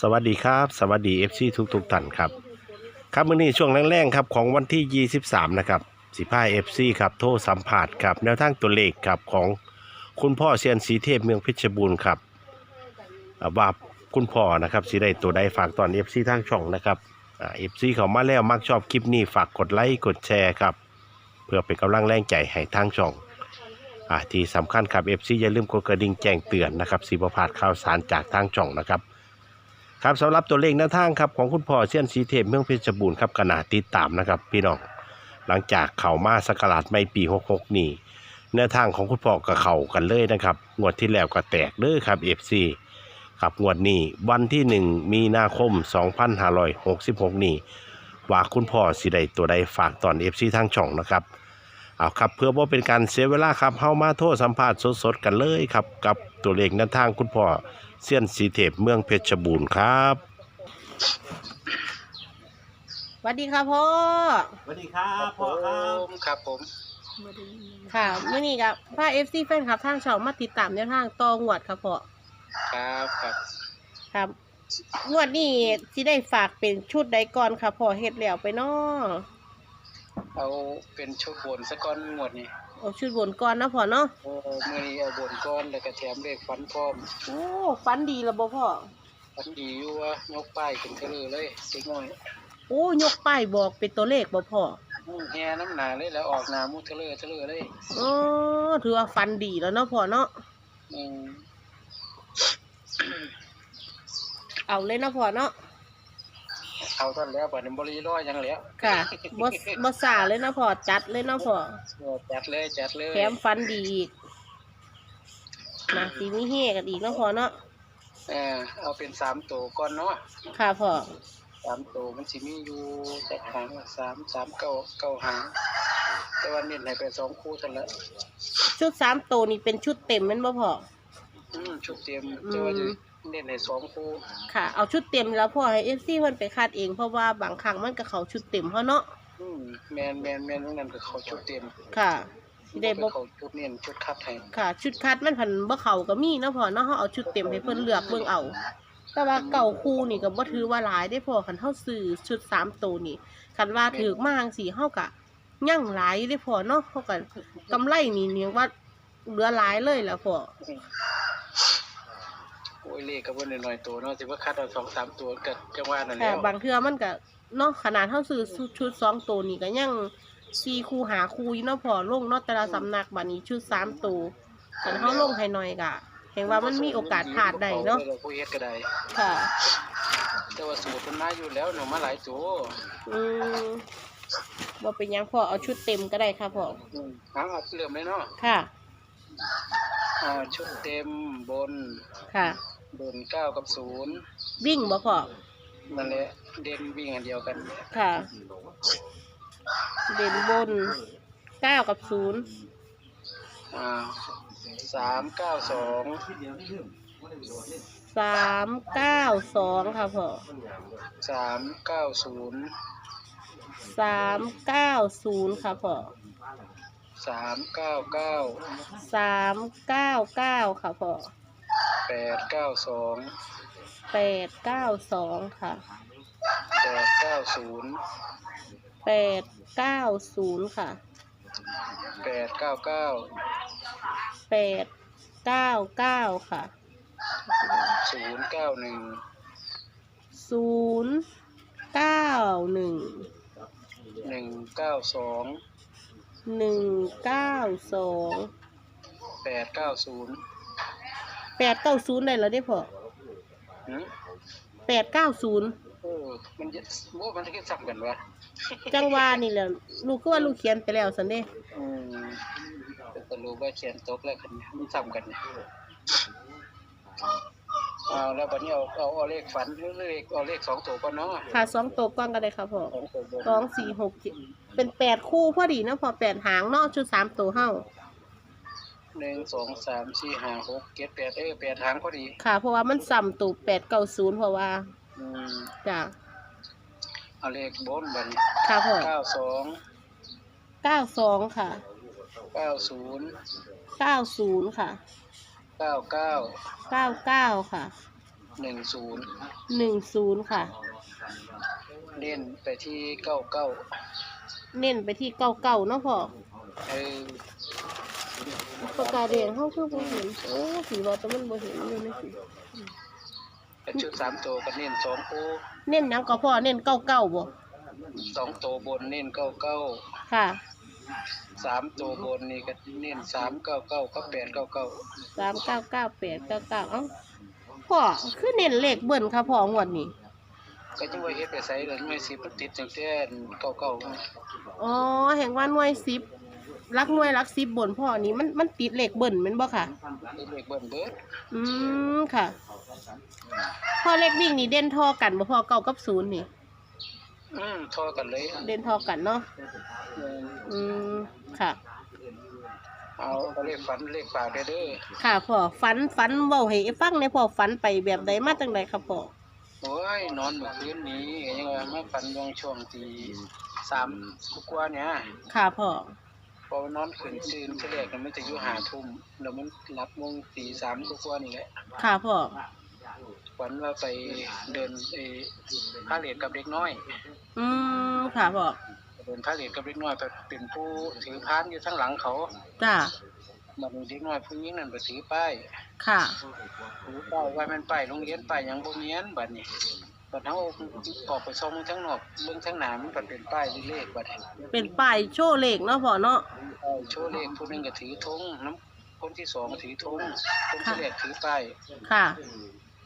สวัสดีครับ สวัสดี FC ทุกทุกท่านครับ ครับมื้อนี้ช่วงแรกๆครับของวันที่ 23 นะครับสิพาย FC ครับโทรสัมผัสครับแนวทางตัวเลขครับของคุณพ่อเซียนสีเทพเมืองเพชรบูรณ์ครับอ่าว่าคุณพ่อนะครับสิได้ตัวใดฝากตอน FC ทางช่องนะครับเอ่า FC เขามาแล้วมักชอบคลิปนี้ฝากกดไลค์กดแชร์ครับ เพื่อเป็นกำลังแรงใจให้ทางช่องอ่าที่สำคัญครับ FC อย่าลืมกดกระดิ่งแจ้งเตือนนะครับสีบพาดข่าวสารจากทางช่องนะครับ ครับสำหรับตัวเลขหน้าทางครับของคุณพ่อเชียนสีเทพเมืองเพชรบูรณ์ครับขนาดติดตามนะครับพี่น้องหลังจากเข่ามาสกราดไม่ปี66นี่แนวทางของคุณพ่อกับเข่ากันเลยนะครับงวดที่แล้วก็แตกเด้อครับ FC ครับงวดนี้วันที่ 1 มีนาคม 2566 นี่ว่าคุณพ่อสิได้ตัวใดฝากตอน FC ทางช่องนะครับ เอาครับเพื่อว่าเป็นการเสียเวลาครับเฮามาโทษสัมภาษณ์สดๆกันเลยครับ กับตัวเลขแนวทางคุณพ่อเซียนสีเทพเมืองเพชรบูรณ์ครับสวัสดีค่ะพ่อสวัสดีครับพ่อครับครับผม ค่ะเมื่อนี้กับพาเอฟซีแฟนคลับทางช่องมาติดตามแนวทางตองวดค่ะพ่อครับครับครับงวดนี้ที่ได้ฝากเป็นชุดใดก่อนค่ะพ่อเฮ็ดแล้วไปเนาะ เอาเป็นชุดบนสักก้อนงวดนี่เอาชุดบนก่อนนะพ่อเนาะโอ้มือนี้เอาบนก้อนแล้วก็แถมเลขฟันพร้อมโอ้ฟันดีแล้วบ่พ่อฟันดีอยู่ว่ายกป้ายขึ้นเทะเลเลยสิง่อยโอ้ยกป้ายบอกเป็นตัวเลขบ่พ่ออืมแห่น้ำหนาเลยแล้วออกหนามุเทะเลเทะเลเลยอ๋อถือว่าฟันดีแล้วเนาะพ่อเนาะอืมเอาเลยนะพ่อเนาะ เอาท่านแล้วบัดนี้บริร้อยยังแล้วค่ะบ่บ่ซ่าเลยนะพ่อจัดเลยนะพ่อเออจัดเลยจัดเลยแถมฟันดีอีกมาสีนี้เฮกันอีกนะพ่อเนาะเออเอาเป็นสามตัวก่อนเนาะค่ะพ่อสามตัวมันสิมีอยู่จักหางละสามสามเก้าเก้าหางแต่ว่าเน้นให้ไปสองคู่เท่านั้นชุดสามตัวนี่เป็นชุดเต็มแมันบ่พออืมชุดเตรียมอืมแต่ว่าจะ เน้นให้สองคู่ค่ะ เอาชุดเต็มแล้วพ่อให้เอฟซีเพิ่นไปคาดเองเพราะว่าบางครั้งมันก็เขาชุดเต็มเขาเนาะอืมแมนแมนแมนตรงนั้นก็เขาชุดเตรียมค่ะสิได้บ่เขาชุดเน้นชุดคัดให้ค่ะ ชุดคัดมันพันบ่เขาก็มีเนาะพ่อเนาะเฮาเอาชุดเต็มให้เพิ่นเลือกเบิ่งเอา แต่ว่าเก่าคู่นี่ก็บ่ถือว่าหลายได้พ่อคันเฮาซื้อชุดสามตัวนี่คันว่าถือมาจังซี่เฮาก็ยังหลายได้พ่อเนาะเฮาก็กำไรนี่เรียกว่าเหลือหลายเลยล่ะพ่อ โอ้ยเลขก็บ่นหน่อยๆตัวเนาะสิว่าคัดเอาสองสามตัวก็จังว่านั่นแหค่ะล้วบางเทื่อมันก็เนาะขนาดเท่าซื้อชุดสองตัวนี่ก็ยังสี่คู่หาคู่อยู่เนาะพอลงเนาะแต่ละสำนักบัดนี้ชุดสามตัวคันเฮาลงให้หน่อยก็เห็นว่ามันมีโอกาสพลาดได้เนาะผู้เฮ็ดก็ได้ค่ะ แต่ว่าสูตรมันมาอยู่แล้วเนาะมาหลายตัวอืมบ่เป็นหยังพ่อเอาชุดเต็มก็ได้ค่ะพ่ออืมเอาเอาเริ่มเลยเนาะค่ะ อ่าชุดเต็มบนค่ะ บนเก้ากับศูนย์วิ่งบ่พ่อนั่นแหละเด่นวิ่งอันเดียวกันค่ะ เด่นบนเก้ากับศูนย์อ่าสามเก้าสองสามเก้าสองค่ะพ่อสามเก้าศูนย์สามเก้าศูนย์ค่ะพ่อ สามเก้าเก้าสามเก้าเก้าค่ะพ่อแปดเก้าสองแปดเก้าสองค่ะแปดเก้าศูนย์แปดเก้าศูนย์ค่ะแปดเก้าเก้าแปดเก้าเก้าค่ะศูนย์เก้าหนึ่งศูนย์เก้าหนึ่งหนึ่งเก้าสอง หนึ่งเก้าสองแปดเก้าศูนย์แปดเก้าศูนย์ได้แล้วได้พอหืมแปดเก้าศูนย์เออมันจะโอ้มันจะคิดซ้ำกันวะจังหวานี่แหละลูกก็ว่าลูกเขียนไปแล้วสันเด้อืมแต่รู้ว่าเขียนตกแล้วคันนี้มันซ้ำกันเนี่ยเอาแล้วบัดนี้เอาเอาเอาเลขฝันหรือเลขเอาเลขสองตัวก่อนเนาะค่ะสองตัวก้อนก็ได้ค่ะพ่อสองตัวบนสองสี่หกเจ็ดเป็นแปดคู่พอดีเนาะพอแปดหางเนอกชุดสามตัวเฮ้าหนึ่งสองสามสี่ห้าหกเจ็ดแปดเออแปดหางพอดี ค่ะ เพราะว่ามันซ้ำตัวแปดเก้าศูนย์เพราะว่าอืมจ้ะเอาเลขบนบัดนี้ค่ะพ่อเก้าสองเก้าสองค่ะเก้าศูนย์เก้าศูนย์ค่ะเก้าเก้าเก้าเก้าค่ะหนึ่งศูนย์หนึ่งศูนย์ค่ะเน้นไปที่เก้าเก้า เน้นไปที่เก้าเก้าเนาะพ่อเออปากกาแดงเขาคือบ่เห็นโอ้สีว่าแต่มันบ่เห็นอยู่ในสิเป็นชุดสามตัวก็เน้นสองคู่เน้นหยังก็พ่อเน้นเก้าเก้าบ่สองตัวบนเน้นเก้าเก้าค่ะสามตัวบนนี่ก็เน้นสามเก้าเก้าก็แปดเก้าเก้าสามเก้าเก้าแปดเก้าเก้าเอ้าพ่อคือเน้นเลขเบิ้ลค่ะพ่องวดนี้ ก็จังว่าเฮ็ดไปใส่เลยไม่สิมันติดจังแต่เก้าเก้าอ๋อแห่งว่าหน่วยสิบรักหน่วยรักสิบบนพ่อนี่มันมันติดเลขเบิ้ลแม่นบ่ค่ะเลขเบิ่นเบิดอืมค่ะ พ่อเลขวิ่งนี่เด่นทอกันบ่พ่อเก้ากับศูนย์นี่ อืมทอกันเลยเด่นทอกันเนาะเอออืมค่ะ เอาเอาเลขฝันเลขปากได้เด้อค่ะพ่อฝันฝันเว้าให้ฟังในอยพ่อฝันไปแบบใดมาจังใดครับพ่อ โอ้ยนอนเมื่อคืนนี้ยังว่ามาฝันวงช่วงตีสามกว่าๆเนี่ยค่ะพ่อพอนอนขึ้นตื่นที่แรกน่ะมันจะอยู่หาทุ่มแล้วมันรับวงตีสามกว่าๆนี่แหละค่ะพ่อฝันว่าไปเดินเออพาเลทกับเด็กน้อย อืมค่ะพ่อเดินพาเลทกับเด็กน้อยไปเป็นผู้ถือพานอยู่ข้างหลังเขา จ้ามันเด็กน้อยผู้หญิงนั่นไปถือป้าย ค่ะถือป้ายว่ามันป้ายโรงเรียนป้ายหยังบ่มีอันบัดนี้บัดเฮาออกไปส่องทั้งนอกเบิ่งทั้งหน้ามันก็เป็นป้ายเลขบัดนี้เป็นป้ายโชว์เลขเนาะพ่อเนาะป้ายโชว์เลขผู้หนึงก็ถือธงน้ำคนที่สองก็ถือธงคนที่แรกถือป้ายค่ะ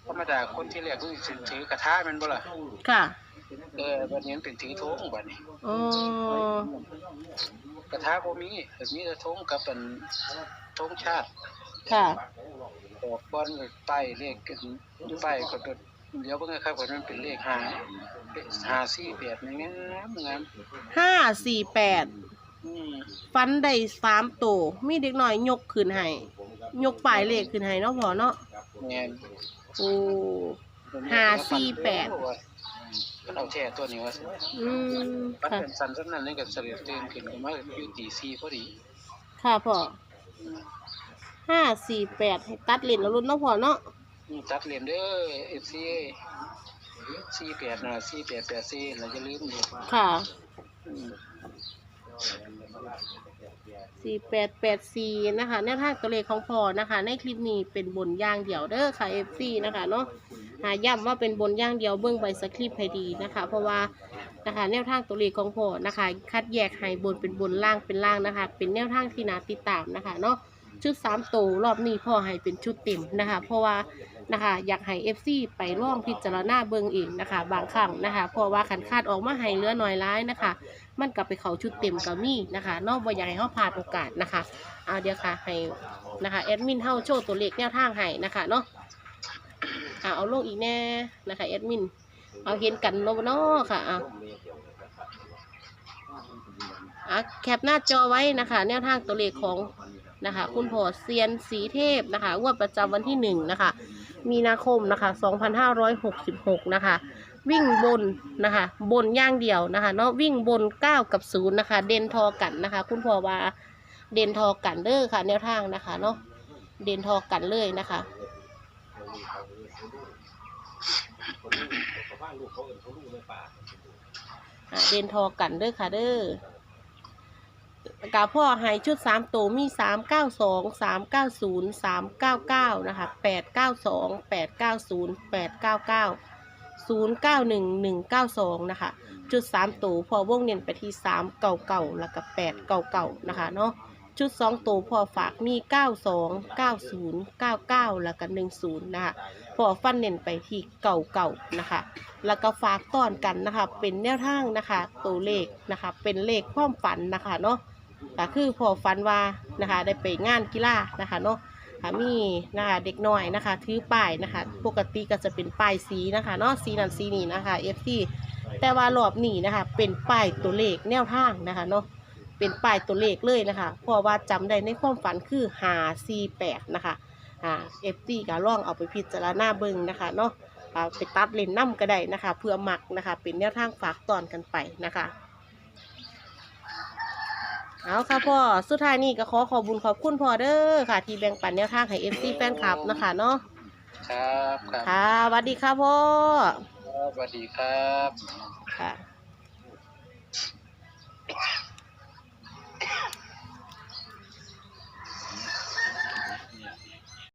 ธรรมดาคนที่แรกก็สิถือกระทะแม่นบ่ล่ะค่ะ เออบัดนี้มันเป็นถือธงบัดนี้ โอ้กระทะบ่มีแบบมีแต่ธงกับเป็นธงชาติ ค่ะ ออกบอลก็ป้ายเลขกันป้ายก็เป็นเดี๋ยวเบิ่งนะครับว่ามันเป็นเลขห้าห้าสี่แปดนี่งามงามห้าสี่แปดอืมฟันได้สามตัวมีเด็กน้อยยกขึ้นให้ยกป้ายเลขขึ้นให้เนาะพ่อเนาะแม่นโอ้ ห้าสี่แปด มันเอาแท้ตัวนี้ว่าอืมมันค่ะเป็นสันสำนั้นนี่ก็เสลียตื่นขึ้นมาอยู่ตี4พอดีค่ะพ่อ ห้าสี่แปดให้ตัดเลนแล้วรุ่นเนาะพ่อเนาะอืมตัดเหรียญเด้อ FC 48น่ะ4884แล้วอย่าลืมดิค่ะอืมสี่แปดแปดสี่นะคะแนวทางตัวเลขของพ่อนะคะ ในคลิปนี้เป็นบนอย่างเดียวเด้อค่ะ FC นะคะเนาะหาย้ำว่าเป็นบนอย่างเดียวเบื้องใบสคริปต์ให้ดีนะคะ เพราะว่านะคะแนวทางตัวเลขของพ่อนะคะ คัดแยกให้บนเป็นบนล่างเป็นล่างนะคะ เป็นแนวทางที่น่าติดตามนะคะเนาะ ชุดสามตัวรอบนี้พ่อให้เป็นชุดเต็มนะคะ เพราะว่านะคะอยากให้ FC ไปร่องพิจารณาเบิ่งเองนะคะ บางครั้งนะคะ เพราะว่าขันคาดออกมาให้เหลือน้อยร้ายนะคะ มันกลับไปเขาชุดเต็มก็มีนะคะนอกบ่อยากให้เขาพลาดโอกาสนะคะเอาเดี๋ยวค่ะให้นะคะแอดมินเฮาโชว์ตัวเลขแนวทางให้นะคะเนาะอ่าเอาลงอีกแน่นะคะแอดมินเอาเห็นกันเนาะเนาะค่ะอะอะแคปหน้าจอไว้นะคะ แนวทางตัวเลขของ นะคะ คุณพ่อเซียนสีเทพนะคะงวดประจำวันที่หนึ่งนะคะ มีนาคมนะคะ 2566 นะคะ วิ่งบนนะคะ บนย่างเดียวนะคะ เนาะวิ่งบน 9 กับ0นะคะ เด่นทอกันนะคะ คุณพ่อว่าเด่นทอกันเด้อค่ะ แนวทางนะคะเนาะเด่นทอกันเลยนะคะเด่นทอกันเด้อค่ะเด้อ กาพ่อให้ชุดสามตัวมีสามเก้าสองสามเก้าศูนย์สามเก้าเก้านะคะแปดเก้าสองแปดเก้าศูนย์แปดเก้าเก้าศูนย์เก้าหนึ่งหนึ่งเก้าสองนะคะจุดสามตัวพอวงเน้นไปที่สามเก่าเก่าแล้วก็แปดเก่าเก่านะคะเนาะชุดสองตัวพอฝากมีเก้าสองเก้าศูนย์เก้าเก้าแล้วก็หนึ่งศูนย์นะคะพอฟันเน้นไปที่เก่าเก่านะคะ แล้วก็ฝากต้อนกันนะคะเป็นแนวทางนะคะ ตัวเลขนะคะเป็นเลขความฝันนะคะเนาะ ก็คือพอฝันว่านะคะได้ไปงานกีฬานะคะเนาะมีนะคะเด็กน้อยนะคะถือป้ายนะคะ ปกติก็จะเป็นป้ายสีนะคะเนาะสีนันสีนี้นะคะ FC แต่ว่ารอบนี้นะคะ เป็นป้ายตัวเลขแนวทางนะคะเนาะเป็นป้ายตัวเลขเลยนะคะเพราะว่าจำได้ในความฝันคือหา48นะคะอ่า FT ก็ลองเอาไปพิจารณาเบิ่งนะคะเนาะเอาไปตัดเลนน้ำก็ได้นะคะ เพื่อหมักนะคะ เป็นแนวทางฝากตอนกันไปนะคะ เอาค่ะพ่อ สุดท้ายนี้ก็ขอขอบุญขอบคุณพ่อเด้อค่ะ ที่แบ่งปันแนวทางให้เอฟซีแฟนคลับนะคะเนาะ ครับ ครับค่ะสวัสดีค่ะพ่อสวัสดีครับ ค่ะ